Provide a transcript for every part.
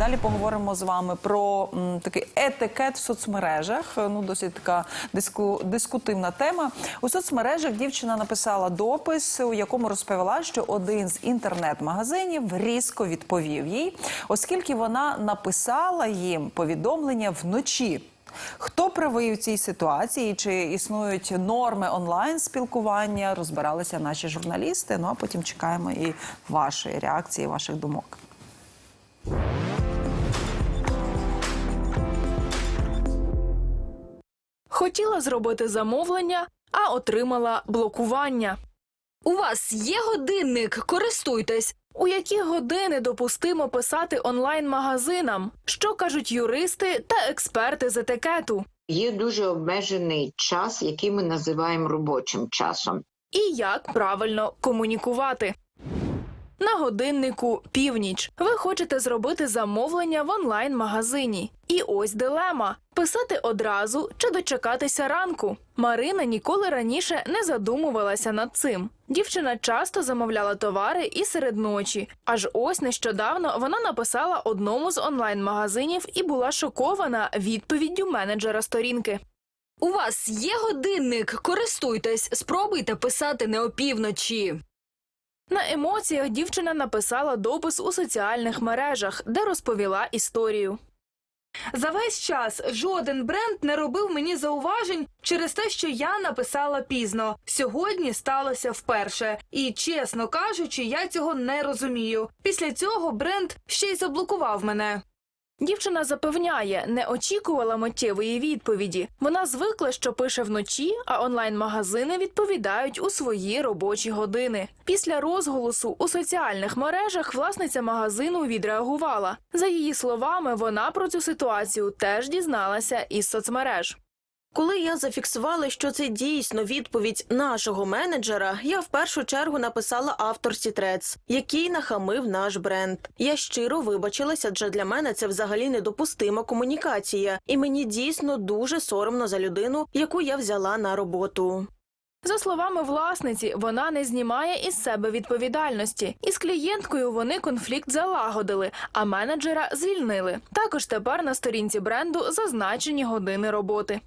Далі поговоримо з вами про м, такий етикет в соцмережах. Ну, досить така диску, дискутивна тема. У соцмережах дівчина написала допис, у якому розповіла, що один з інтернет-магазинів різко відповів їй, оскільки вона написала їм повідомлення вночі. Хто правий у цій ситуації? Чи існують норми онлайн спілкування? Розбиралися наші журналісти. Ну а потім чекаємо і вашої реакції, ваших думок. Хотіла зробити замовлення, а отримала блокування. У вас є годинник, користуйтесь. У які години допустимо писати онлайн-магазинам? Що кажуть юристи та експерти з етикету? Є дуже обмежений час, який ми називаємо робочим часом. І як правильно комунікувати? На годиннику північ. Ви хочете зробити замовлення в онлайн-магазині. І ось дилема: писати одразу чи дочекатися ранку. Марина ніколи раніше не задумувалася над цим. Дівчина часто замовляла товари і серед ночі. Аж ось нещодавно вона написала одному з онлайн-магазинів і була шокована відповіддю менеджера сторінки. У вас є годинник, користуйтесь. Спробуйте писати не опівночі. На емоціях дівчина написала допис у соціальних мережах, де розповіла історію. За весь час жоден бренд не робив мені зауважень через те, що я написала пізно. Сьогодні сталося вперше. І, чесно кажучи, я цього не розумію. Після цього бренд ще й заблокував мене. Дівчина запевняє, не очікувала миттєвої відповіді. Вона звикла, що пише вночі, а онлайн-магазини відповідають у свої робочі години. Після розголосу у соціальних мережах власниця магазину відреагувала. За її словами, вона про цю ситуацію теж дізналася із соцмереж. Коли я зафіксувала, що це дійсно відповідь нашого менеджера, я в першу чергу написала авторці Трец, який нахамив наш бренд. Я щиро вибачилася, адже для мене це взагалі недопустима комунікація, і мені дійсно дуже соромно за людину, яку я взяла на роботу. За словами власниці, вона не знімає із себе відповідальності. Із клієнткою вони конфлікт залагодили, а менеджера звільнили. Також тепер на сторінці бренду зазначені години роботи.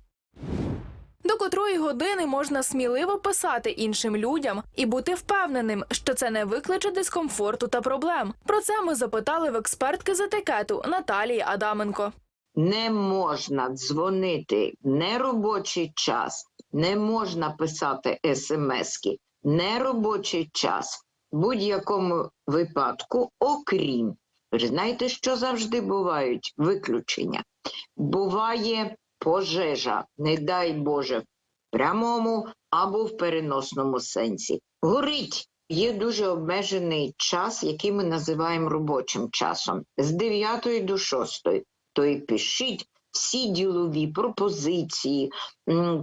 До котрої години можна сміливо писати іншим людям і бути впевненим, що це не викличе дискомфорту та проблем. Про це ми запитали в експертки з етикету Наталії Адаменко. Не можна дзвонити в неробочий час, не можна писати смски, неробочий час в будь-якому випадку, окрім. Ви знаєте, що завжди бувають виключення. Буває пожежа, не дай Боже, в прямому або в переносному сенсі. Горить. Є дуже обмежений час, який ми називаємо робочим часом, з 9 до 6 то і пишіть всі ділові пропозиції,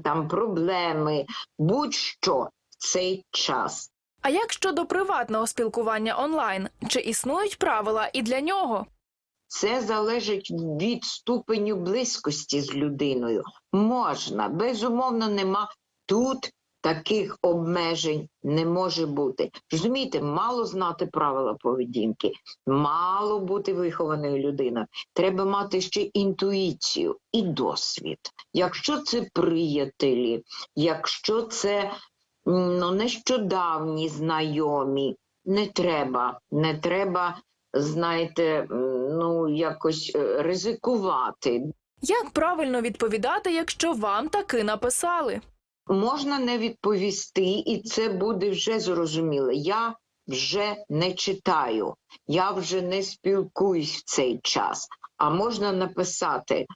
там проблеми, будь-що в цей час. А як щодо приватного спілкування онлайн? Чи існують правила і для нього? Це залежить від ступеню близькості з людиною. Можна, безумовно, нема тут таких обмежень не може бути. Розумієте, мало знати правила поведінки, мало бути вихованою людиною. Треба мати ще інтуїцію і досвід. Якщо це приятелі, якщо це ну, нещодавні знайомі, не треба, не треба, знаєте, ну якось е, ризикувати. Як правильно відповідати, якщо вам таки написали? Можна не відповісти, і це буде вже зрозуміло. Я вже не читаю, я вже не спілкуюсь в цей час. А можна написати: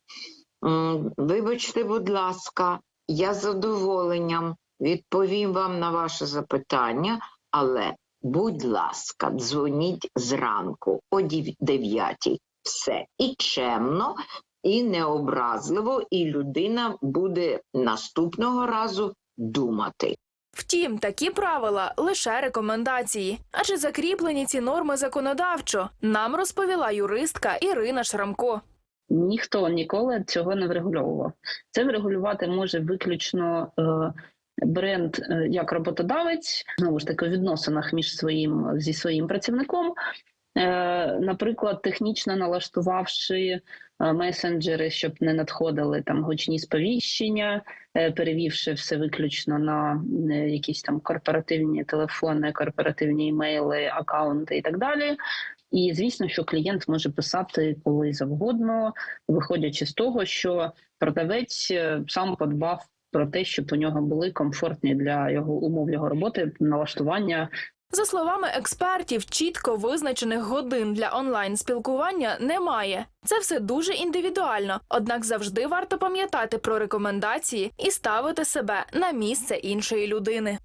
вибачте, будь ласка, я з задоволенням відповім вам на ваше запитання, але, будь ласка, дзвоніть зранку о 9. Все і чемно, і необразливо, і людина буде наступного разу думати. Втім, такі правила лише рекомендації. Адже закріплені ці норми законодавчо, нам розповіла юристка Ірина Шрамко. ніхто ніколи цього не врегульовував. Це врегулювати може виключно е, бренд е, як роботодавець, знову ж таки, у відносинах між своїм зі своїм працівником. Е, Наприклад, технічно налаштувавши е, месенджери, щоб не надходили там гучні сповіщення, перевівши все виключно на якісь там корпоративні телефони, корпоративні імейли, акаунти і так далі. І звісно, що клієнт може писати коли завгодно, виходячи з того, що продавець сам подбав про те, щоб у нього були комфортні для його умов його роботи налаштування За словами експертів, чітко визначених годин для онлайн спілкування немає. Це все дуже індивідуально, однак завжди варто пам'ятати про рекомендації і ставити себе на місце іншої людини.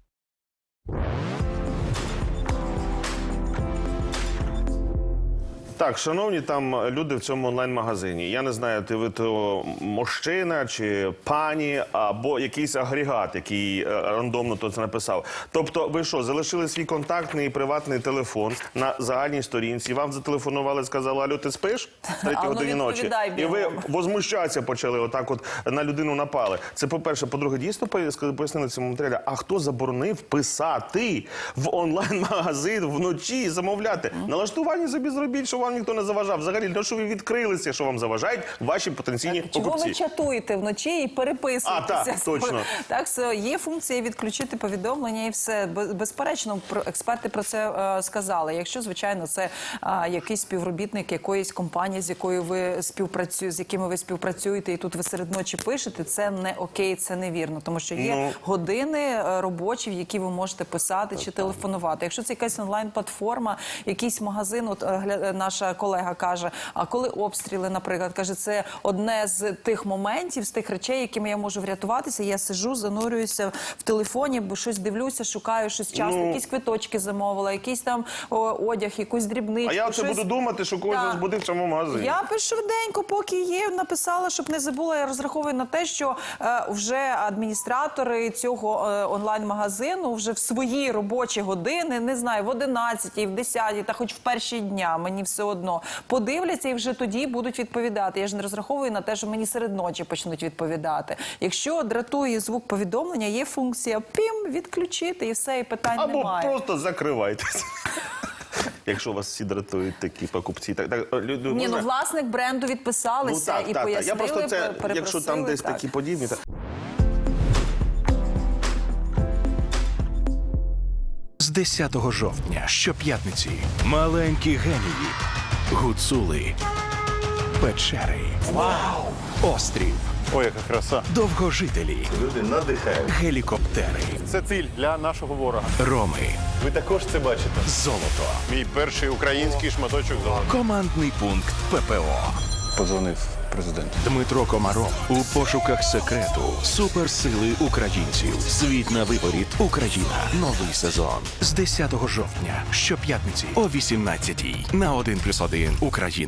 Так, шановні там люди в цьому онлайн-магазині. Я не знаю, ти ви то мужчина чи пані, або якийсь агрегат, який е, рандомно то це написав. Тобто, ви що, залишили свій контактний і приватний телефон на загальній сторінці? Вам зателефонували, сказали, Алю, ти спиш в третій ну, годині ночі? І ви возмущатися почали, отак, от на людину напали. Це по-перше, по-друге, дійсно пояс- пояснили цьому матеріалі. А хто заборонив писати в онлайн-магазин вночі, замовляти? Налаштування собі зробіть, що вам ніхто не заважав. Взагалі, для того, що ви відкрилися, що вам заважають ваші потенційні Чого ви чатуєте вночі і переписуєтеся? А, так, точно. Так, є функція відключити повідомлення і все. Безперечно, експерти про це е, сказали. Якщо, звичайно, це е, якийсь співробітник якоїсь компанії, з якою ви співпрацюєте, з якими ви співпрацюєте, і тут ви серед ночі пишете, це не окей, це невірно. Тому що є Ну. години е, робочі, в які ви можете писати чи телефонувати. Якщо це якась онлайн-платформа, якийсь магазин, от е, гля- е, наша колега каже: а коли обстріли, наприклад, каже, це одне з тих моментів, з тих речей, якими я можу врятуватися. Я сиджу, занурююся в телефоні, бо щось дивлюся, шукаю щось часто, Ну. якісь квиточки замовила, якийсь там о, одяг, якусь дрібничку. А я оце щось... буду думати, що когось розбудив в цьому магазині. Я би швиденько, поки є, написала, щоб не забула. Я розраховую на те, що е, вже адміністратори цього е, онлайн-магазину вже в свої робочі години, не знаю, в 11, в 10, та хоч в перші дня, мені все одно подивляться і вже тоді будуть відповідати. Я ж не розраховую на те, що мені серед ночі почнуть відповідати. Якщо дратує звук повідомлення, є функція пім відключити і все, і питань Або немає. просто закривайтеся. Якщо вас всі дратують такі покупці, так так лю- лю- Ні, ну власник бренду відписалися ну, так, і так, так. пояснили, Я просто це, якщо там десь так. такі подібні, так. З 10 жовтня щоп'ятниці маленькі генії, гуцули, печери, Вау! острів, Ой, яка краса. довгожителі, Люди надихають. гелікоптери, Це ціль для нашого ворога. роми, Ви також це бачите. золото, Мій перший український шматочок золота. командний пункт ППО. Подзвонив президент. Дмитро Комаров у пошуках секрету суперсили українців. Світ на виборі. Україна. Новий сезон з 10 жовтня щоп'ятниці о 18 на 1+,1 Україна.